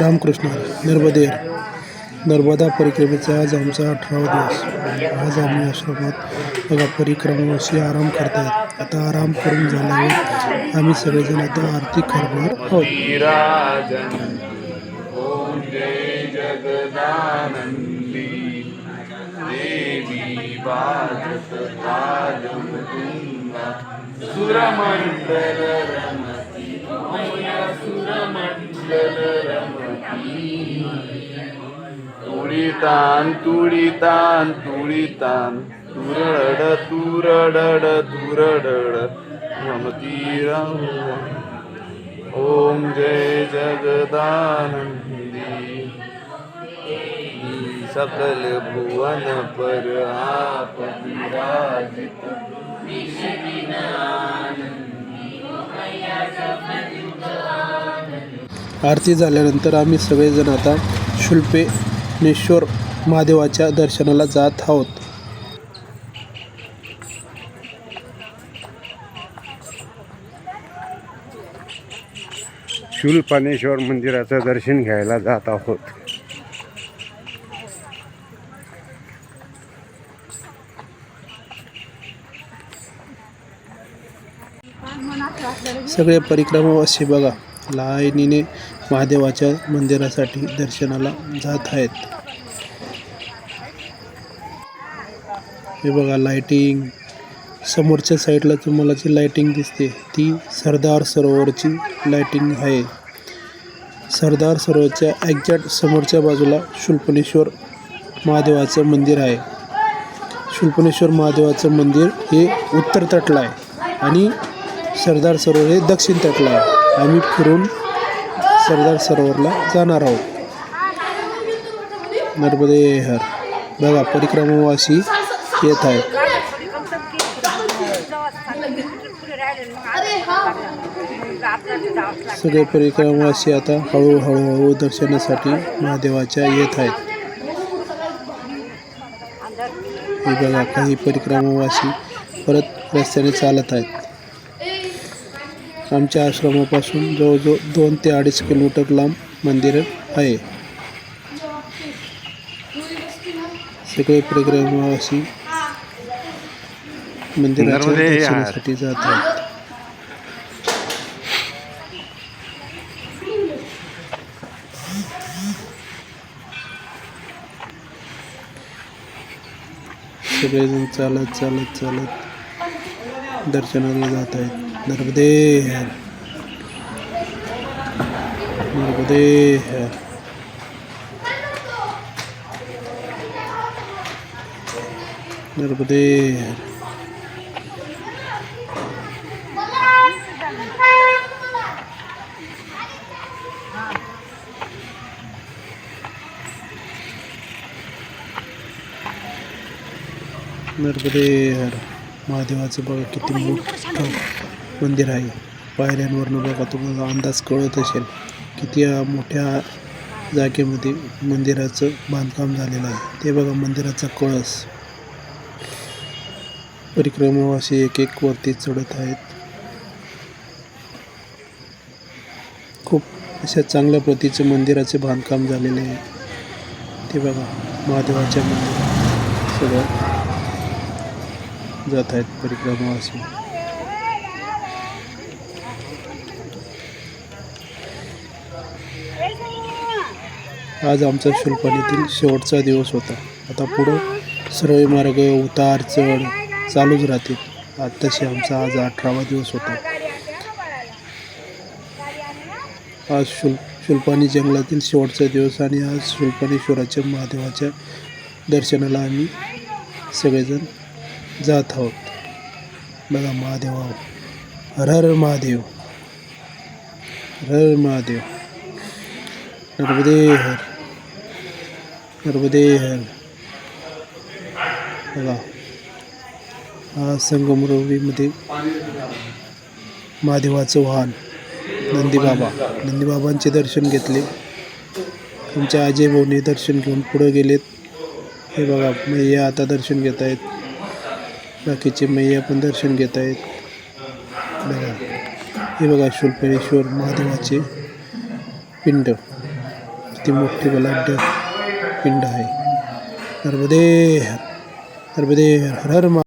रामकृष्ण नर्मदेर. नर्मदा परिक्रमेचा आज आमचा अठरावा दिवस. आज आम्ही आश्रमात बघा परिक्रमाशी आराम करतायत. आता आराम करून झाल्यावर आम्ही सगळेजण आता आरती करणार आहोत. सुरमंडल तुळितान तुळितान तुळितान. तुरड तुरडड तुरडड. रमती रम ओम जय जगदानंदी. सकल भुवन पर आप विराजित. आरती झाल्यानंतर आम्ही सगळेजण आता शुल्पेश्वर महादेवाच्या दर्शनाला जात आहोत. शूलपानेश्वर मंदिराचं दर्शन घ्यायला जात आहोत. सगळे परिक्रमावासी बघा. लाईनीने महादेवाच्या मंदिरासाठी दर्शनाला जात आहेत. हे बघा लाइटिंग समोरच्या साईडला तुम्हाला जी लाइटिंग दिसते ती सरदार सरोवरची लाइटिंग आहे. सरदार सरोवरच्या एक्झॅक्ट समोरच्या बाजूला शुल्पनेश्वर महादेवाचं मंदिर आहे. शुल्पनेश्वर महादेवाचं मंदिर हे उत्तर तटला आहे आणि सरदार सरोवर हे दक्षिण तटला आहे. आम्ही फिरून सरदार सरोवरला जाणार आहोत. नर्मदे हर. बघा परिक्रमावासी येत आहेत. सगळे परिक्रमावासी आता हळूहळू हळू दर्शनासाठी महादेवाच्या येत आहेत. हे बघा काही परिक्रमावासी परत रस्त्याने चालत आहेत. आमच्या आश्रमापासून जवळजवळ दोन ते अडीच किलोमीटर लांब मंदिर आहे. सगळे मंदिराच्या नर्मदे यार. दर्शनासाठी जात आहेत. सगळेजण चालत चालत चालत दर्शनाला जात आहेत. नर्मदे हर नर्मदे हर नर्मदे हर नर्मदे हर महादेवाचं बघा किती मोठं मंदिर आहे. पायऱ्यांवरनं बघा तुम्हाला अंदाज कळत असेल किती मोठ्या जागेमध्ये मंदिराचं बांधकाम झालेलं आहे. ते बघा मंदिराचा कळस. परिक्रमावासी एक एक वरती चढत आहेत. खूप अशा चांगल्या प्रतीचं मंदिराचे बांधकाम झालेले आहे. ते बघा महादेवाच्या मंदिरात सगळं जात आहेत परिक्रमावासी. आज आमचा शुल्पानीतील शेवटचा दिवस होता. आता पुढं सरळ मार्ग उतार चढ चालूच राहतील. आत्ताशी आमचा आज अठरावा दिवस होता. आज शुल शुल्पानी जंगलातील शेवटचा दिवस आणि आज शुल्पानेश्वराच्या महादेवाच्या दर्शनाला आम्ही सगळेजण जात आहोत. बघा महादेवा हर हर महादेव हर हर महादेव. नर्मदे हर गर्भदेहन बघा. हा संगमरवरीमध्ये महादेवाचं वाहन नंदीबाबा. नंदीबाबांचे दर्शन घेतले. त्यांच्या आजे भाऊने दर्शन घेऊन पुढे गेलेत. हे बघा मैया आता दर्शन घेत आहेत. बाकीचे मैया पण दर्शन घेत आहेत. बघा. हे बघा शुल्पेश्वर महादेवाचे पिंड. किती मोठी बलाढ्य. पिंड आहे. नर्मदे हर नर्मदे हर हर हर मा